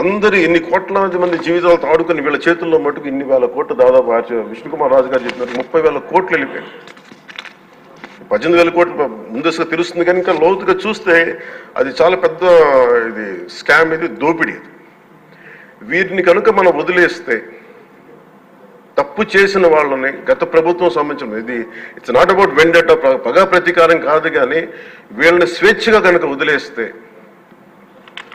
అందరి ఇన్ని కోట్లాది మంది జీవితాలతో ఆడుకుని వీళ్ళ చేతుల్లో మటుకు ఇన్ని వేల కోట్లు దాదాపు విష్ణుకుమార్ రాజు గారు చెప్పినట్టు ముప్పై వేల కోట్లు వెళ్ళిపోయాయి. పద్దెనిమిది వేల కోట్లు ముందస్తుగా తెలుస్తుంది కానీ ఇంకా లోతుగా చూస్తే అది చాలా పెద్ద ఇది స్కామ్ ఇది దోపిడీ వీరిని కనుక మనం వదిలేస్తే తప్పు చేసిన వాళ్ళని గత ప్రభుత్వం సంబంధించిన ఇది ఇట్స్ నాట్ అబౌట్ వెండట పగా ప్రతీకారం కాదు కానీ వీళ్ళని స్వేచ్ఛగా కనుక వదిలేస్తే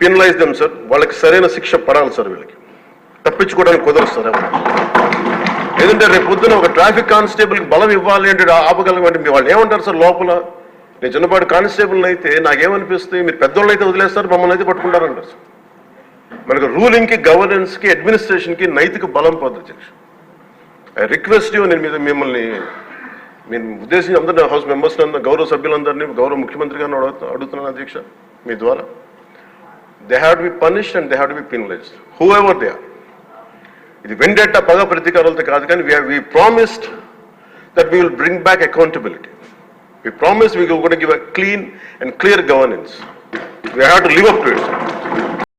penalise them sir వాళ్ళకి సరైన శిక్ష పడాలి సార్ వీళ్ళకి. తప్పించుకోవడానికి కుదరదు సార్ ఎవరు. లేదంటే రేపు పొద్దున ఒక ట్రాఫిక్ కానిస్టేబుల్కి బలం ఇవ్వాలి అంటే ఆపగలమంటే మీ వాళ్ళు ఏమంటారు సార్ లోపల? నేను చిన్నపాటి కానిస్టేబుల్ అయితే నాకేమనిపిస్తుంది? మీరు పెద్దోళ్ళు అయితే వదిలేస్తారు మమ్మల్ని అయితే పట్టుకుంటారంటారు సార్ మనకు రూలింగ్కి గవర్నెన్స్కి అడ్మినిస్ట్రేషన్కి నైతిక బలం పొందు అధ్యక్ష. ఐ రిక్వెస్ట్ యూ నేను మీద మిమ్మల్ని నేను ఉద్దేశించి అందరినీ హౌస్ మెంబర్స్ గౌరవ సభ్యులందరినీ గౌరవ ముఖ్యమంత్రి గారిని అడుగుతా అడుగుతున్నాను అధ్యక్ష మీ ద్వారా. They have to be punished and they have to be penalised whoever they are ఇది వెండెట్ట పగ ప్రతీకారాలతో కాదు కానీ we promised that we will bring back accountability we promise we కూడా give a clean and clear governance we have to live up to it